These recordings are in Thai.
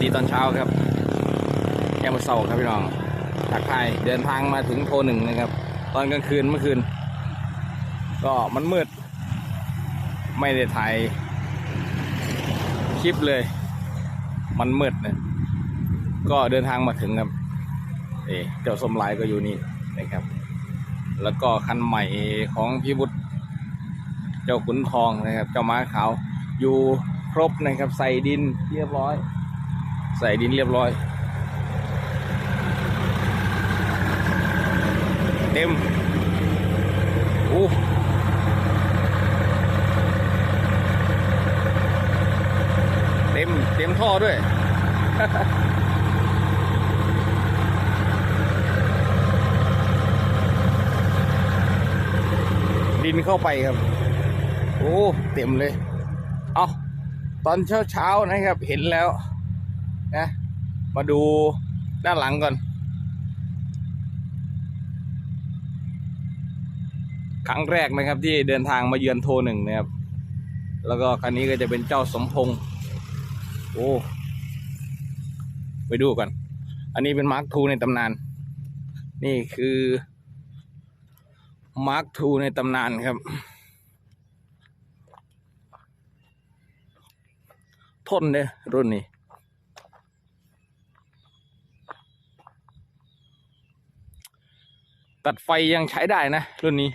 ดีตอนเช้าครับแยามาเสาครับพี่น้องทักทายเดินทางมาถึงโทรหนึ่งนะครับ ตอนกลางคืนเมื่อคืน ก็มันมืด ไม่ได้ถ่ายคลิปเลย มันมืดนะก็เดินทางมาถึงครับเอเจ้าสมหลายก็อยู่นี่นะครับ แล้วก็คันใหม่ของพี่บุตรเจ้าขุนทองนะครับ เจ้าม้าขาวอยู่ครบนะครับ ใส่ดินเรียบร้อย ใส่ดินเรียบร้อย เต็มโอ้เต็ม เต็มท่อด้วยดินเข้าไปครับ โอ้ เต็มเลย เอาตอนเช้าเช้าๆนะครับ เห็นแล้ว นะ มาดูด้านหลังก่อน ครั้งแรกนะครับที่เดินทางมาเยือนโทหนึ่งนะครับ แล้วก็คันนี้ก็จะเป็นเจ้าสมพงษ์โอ้ไปดูก่อน อันนี้เป็นมาร์คทูในตำนาน นี่คือมาร์คทูในตำนานครับ ทนเนี่ยรุ่นนี้ ตัดไฟยังใช้ได้นะ รุ่นนี้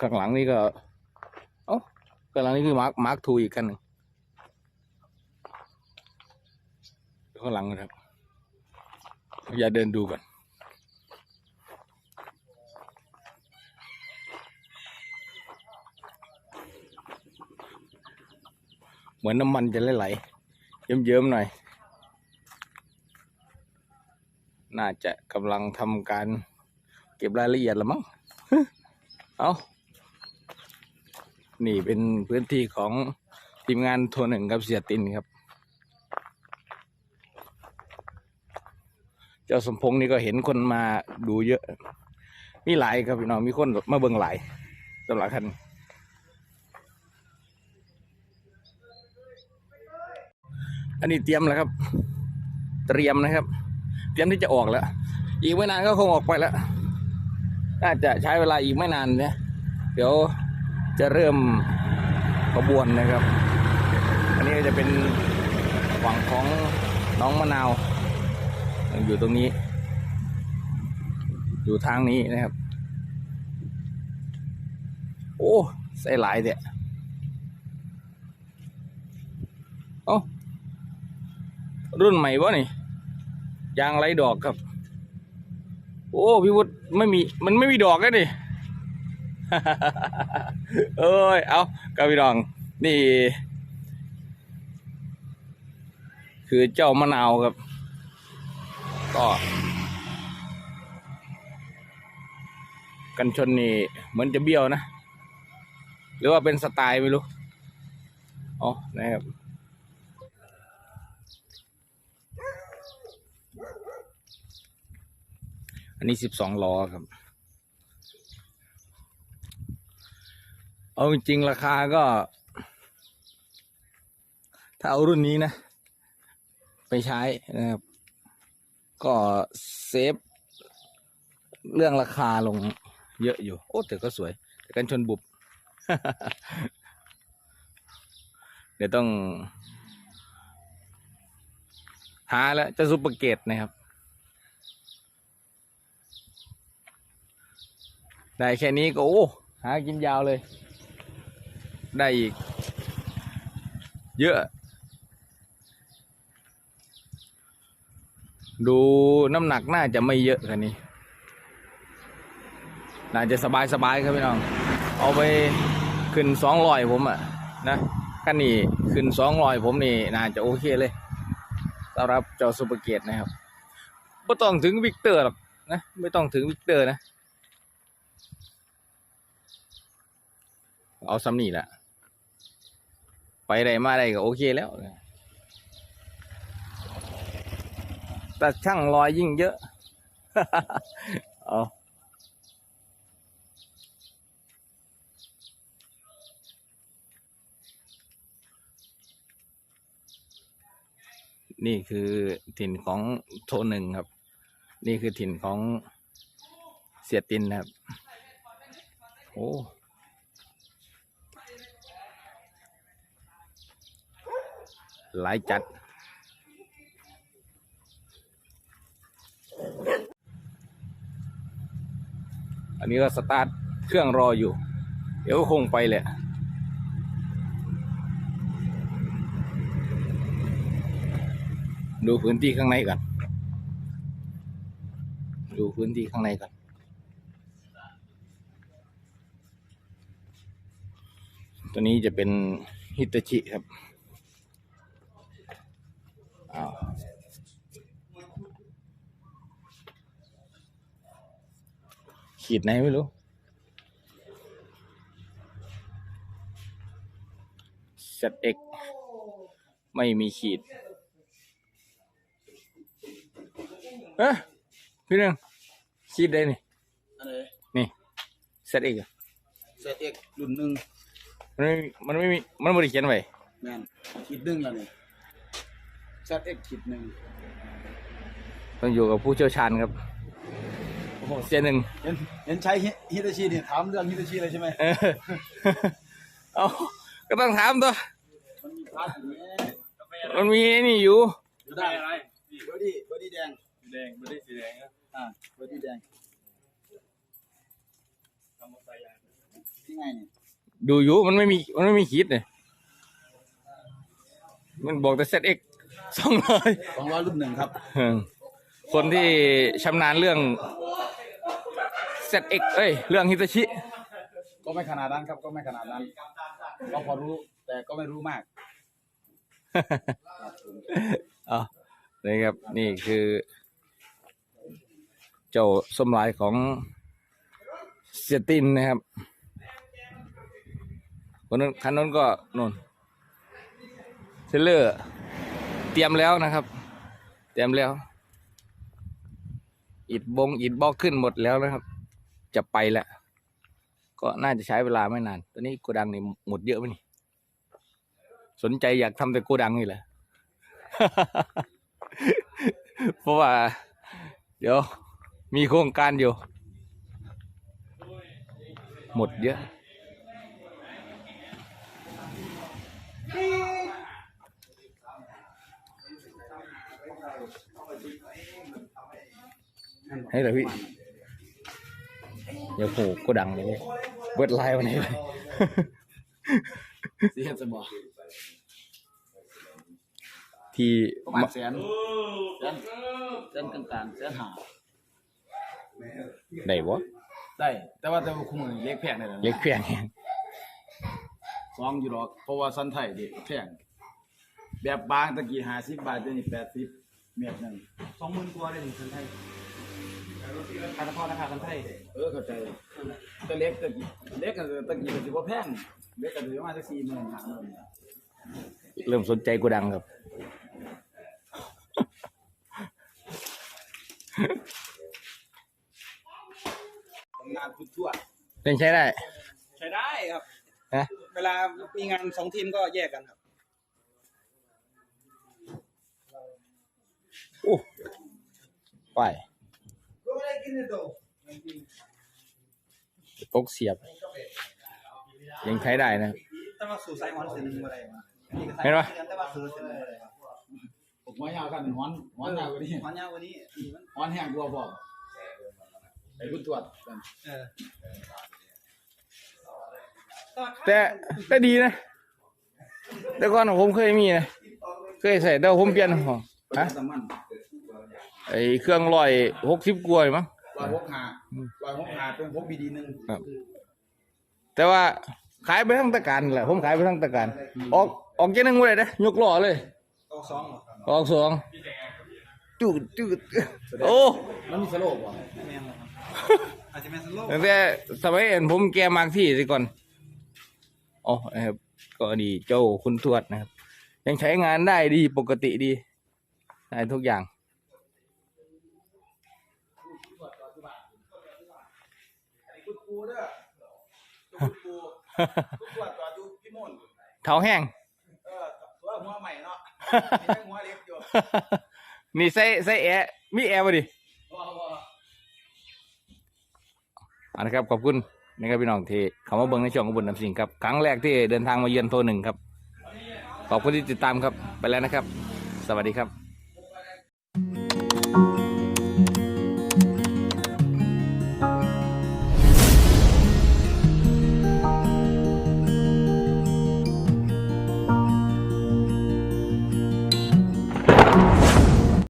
ข้างหลังนี่ก็ เอ้าข้างหลังนี่คือมาร์คมาร์คทูอีกคันหนึ่งข้างหลังนะครับอย่าเดินดูก่อนเหมือนน้ำมันจะไหลๆเยิ้มๆหน่อย น่าจะกำลังทำการเก็บรายละเอียดละมั้ง เอานี่เป็นพื้นที่ของทีมงานโทรหนึ่งกับเสียตินครับ เจ้าสมพงษ์นี่ก็เห็นคนมาดูเยอะ มีหลายครับพี่น้องมีคนมาเบิ่งหลายสำหรับคันอันนี้เตรียมแล้วครับ เตรียมนะครับ รียมที่จะออกแล้ว อีกไม่นานก็คงออกไปแล้ว น่าจะใช้เวลาอีกไม่นานเนี่ยเดี๋ยวจะเริ่มขบวนนะครับ อันนี้ก็จะเป็นฝั่งของน้องมะนาว อยู่ตรงนี้ อยู่ทางนี้นะครับ โอ้ใส่หลายเดี่ยเอ้ารุ่นใหม่วะนี่ ยางไรดอกครับ โอ้พี่วุฒิไม่มีมันไม่มีดอกกันดิเอ้ยเอากับพี่ดอง นี่ คือเจ้ามะนาวครับ ก็กันชนนี่เหมือนจะเบี้ยวนะ หรือว่าเป็นสไตล์ไม่รู้ อ๋อ นะครับ อันนี้สิบสองล้อครับ เอาจริงๆราคาก็ ถ้าเอารุ่นนี้นะ ไปใช้นะครับ ก็เซฟ เรื่องราคาลงเยอะอยู่ โอ้แต่ก็สวย แต่กันชนบุบ เดี๋ยวต้อง หาแล้วจะซุปเปอร์เกตนะครับ ได้แค่นี้ก็โอ้หากินยาวเลย ได้อีก เยอะ ดูน้ำหนักน่าจะไม่เยอะคันนี้ น่าจะสบายสบายๆครับพี่น้อง เอาไปขึ้นสองรอยผมอะนะคันนี้ขึ้นสองรอยผมนี่น่าจะโอเคเลยสำหรับเจ้าซูเปอร์เกตนะครับไม่ต้องถึงวิกเตอร์หรอกนะ ไม่ต้องถึงวิกเตอร์นะ เอาซ้ำนี่แหละไปได้มาได้ก็โอเคแล้วแต่ช่างลอยยิ่งเยอะ เอานี่คือถิ่นของโทหนึ่งครับ นี่คือถิ่นของเสียตินครับ โอ้ หลายจัด อันนี้ก็สตาร์ทเครื่องรออยู่ เดี๋ยวก็คงไปแหละดูพื้นที่ข้างในก่อน ดูพื้นที่ข้างในก่อน ตัวนี้จะเป็นฮิตาชิครับ อ้าวขีดไหนไม่รู้ ZX ไม่มีขีดเอ๊ะพี่หนึ่งขีดได้นี่อะไรนี่ ZX อะเซตเอ็กรุ่นหนึ่งมันไม่มีมันไม่มีมันไม่ได้เขียนไว้แมนขีดหนึ่งแล้วนี่ เซตเอ็กขีดหนึ่งต้องอยู่กับผู้เชี่ยวชาญครับโอ้โหเสียหนึ่งเห็นเห็นใช้ฮิฮิตาชิเนี่ยถามเรื่องฮิตาชิเลยใช่ไหมเออเอาก็ต้องถามตัว มันมีพาร์ทอยู่เนี่ยมันมีไอ้นี่อยู่อยู่ได้อะไรเบอร์ดี้เบอร์ดี้แดงแดงไม่ได้สีแดงนะอ่าเบอร์ดี้แดงทำมาใส่ยางที่ไงเนี่ยดูอยู่มันไม่มีมันไม่มีขีดเลยมันบอกแต่ ZX สองร้อยสองร้อยรุ่นหนึ่งครับคนที่ชำนาญเรื่อง ZX เอ้ย เรื่องฮิตาชิ ก็ไม่ขนาดนั้นครับ ก็ไม่ขนาดนั้นก็พอรู้แต่ก็ไม่รู้มากอ๋อนี่ครับ นี่คือ เจ้าสมหลายของเสียตินนะครับคนนั้นคันนั้นก็นนเทเลอร์ เตรียมแล้วนะครับ เตรียมแล้ว อิดบงอิดบล็อกขึ้นหมดแล้วนะครับ จะไปแล้ว ก็น่าจะใช้เวลาไม่นาน ตอนนี้โกดังนี่หมดเยอะไหมนี่สนใจอยากทำแต่โกดังนี่แหละ เพราะว่า เดี๋ยวมีโครงการอยู่ หมดเยอะ ให้เหรอพี่เดี๋ยวโหโกดังเลยเนี่ยเบิดไลน์วันนี้เลยสีเห็ดสมอที่ประมาณแสนแสนแสนกลางๆแสนหาไหนวะได้ แต่ว่าแต่ว่าคุ้มเล็กแพงเลยนะเล็กเพียงสองอยู่หรอกเพราะว่าสันไทยเด็กแพงแบบบางตะกี้ห้าสิบบาทเดี๋ยวนี้แปดสิบเมตรหนึ่งสองหมื่นกว่าได้ถึงคนไทย ราคาราคาคนไทยเออเข้าใจแต่เล็กตะกี้เล็กก็ตะกี้ก็ถือว่าแพงเล็กก็ถือว่ามาสักสี่หมื่นห้าหมื่นเริ่มสนใจโกดังครับทำงานพุททั่วเป็นใช้ได้ ใช้ได้ครับฮะ เวลามีงานสองทีมก็แยกกันครับโอ้ไป ตกเสียบ ยังใช้ได้นะแต่ว่าสู่ไซมอนเซนอะไรมาเห็นปะแต่ว่าสู่เซนอะไรมาผมว่ายาวกันฮ้อนฮ้อนยาวกว่านี้มันยาวกว่านี้มันฮ้อนแห้งกว่าพ่อไปพุททั่วกันเออแต่แต่ดีนะ แต่ก่อนผมเคยมีนะ เคยใส่แต่ว่าผมเปลี่ยนของไปฮะตะมันไอเครื่องลอยหกสิบกว่าอยู่มั้ง ร้อยหกหาร้อยหกหาเป็นพกบีดีหนึ่งครับ แต่ว่าขายไปทั้งตะการแหละผมขายไปทั้งตะการออกออกเจ้าหนึ่งเลยนะยกล้อเลยก็สองเหรอออกสองจูดจูดโอ้มันมีสโลปวะไม่แม่นหรอกครับอาจจะแม่นสโลว์ตั้งแต่สมัยเอ็นผมแกมากที่สิก่อนอ๋อนะครับก็ดีเจ้าคุณทวดนะครับ ยังใช้งานได้ดีปกติดีได้ทุกอย่าง คุณปูเด้อคุณปูคุณปูตัวดูพี่มนเท้าแห้งเออตัวหัวใหม่เนาะมีทั้งหัวเล็กอยู่นี่ใส่ใส่แอร์มีแอร์ป่ะดิอันนะครับขอบคุณนะครับพี่น้องที่เขามาเบิ่งในช่องของบุญนำสิ่งครับครั้งแรกที่เดินทางมาเยือนโทรหนึ่งครับขอบคุณที่ติดตามครับไปแล้วนะครับ สวัสดีครับ